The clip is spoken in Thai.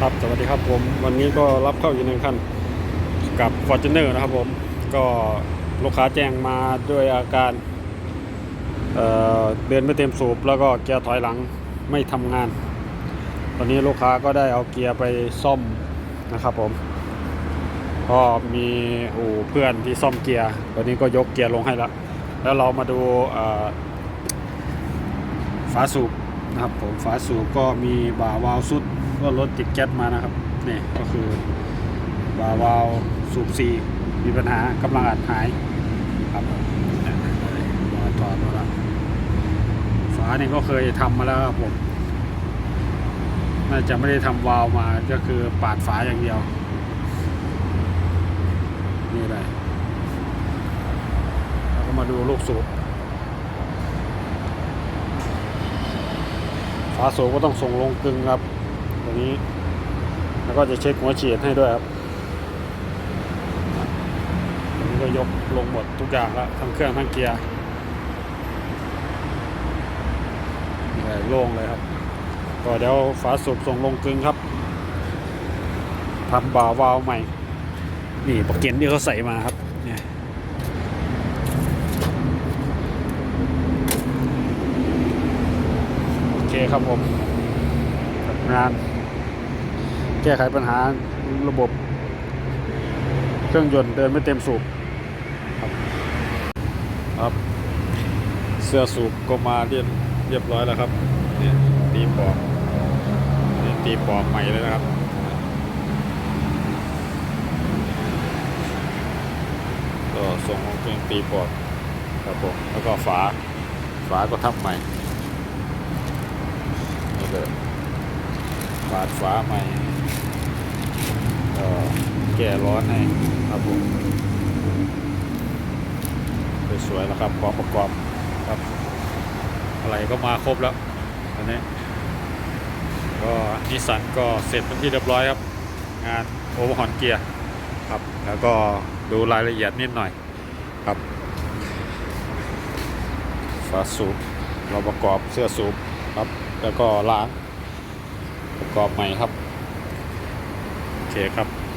ครับสวัสดีครับผมวันนี้ก็รับเข้าอยู่หนึ่งคันกับ f o r t u n e r นะครับผมก็ลูกค้าแจ้งมาด้วยอาการเอ่อเดินไม่เต็มสูบแล้วก็เกียร์ถอยหลังไม่ทำงาน ตอนนี้ลูกค้าก็ได้เอาเกียร์ไปซ่อมนะครับผมก็มีอู่เพื่อนที่ซ่อมเกียร์ตอนนี้ก็ยกเกียร์ลงให้แล้วแล้วเรามาดูเอ่อฝาสูบ นะครับผมฝาสูบก็มีบ่าวาล์วสุดก็รถติดแก๊สมานะครับนี่ก็คือบาวาล์วสูบซีมีปัญหากำลังอัดหายครับเนี่ยมาถอดมาแล้วฝานี่ก็เคยทำมาแล้วครับผมน่าจะไม่ได้ทำวาล์วมาก็คือปาดฝาอย่างเดียวนี่เลยแล้วก็มาดูลูกสูบ ฝาสูบก็ต้องส่งลงกึงครับตัวนี้ แล้วก็จะเช็คหัวฉีดให้ด้วยครับตัวนี้ก็ยกลงหมดทุกอย่างแล้วทั้งเครื่องทั้งเกียร์นี่เลยโล่งเลยครับก็เดี๋ยวฝาสูบส่งลงกึงครับทำบ่าวาวใหม่ นี่ปลักเกนที่เขาใส่มาครับ เนี่ยโอเคครับผมทำงาน แก้ไขปัญหาระบบ เครื่องยนต์เดินไม่เต็มสูบครับครับเสื้อสูบก็มาเรียบเรียบร้อยแล้วครับเนี่ยตีปอกเนี่ยตีปอกใหม่เลยนะครับก็ส่งลงเครื่องตีปอกครับผมแล้วก็ฝาฝาก็ทำใหม่นี่ เลยปาดฝาใหม่แก้ร้อนให้ครับผมสวยๆแล้วครับพร้อมประกอบครับ อะไรก็มาครบแล้วตอนนี้ก็นิสสันก็เสร็จเป็นที่เรียบร้อยครับ งานโอเวอร์ฮอนเกียร์ครับ แล้วก็ดูรายละเอียดนิดหน่อยครับฝาสูบเราประกอบเสื้อสูบครับ แล้วก็ล้างประกอบใหม่ครับ โอเคครับ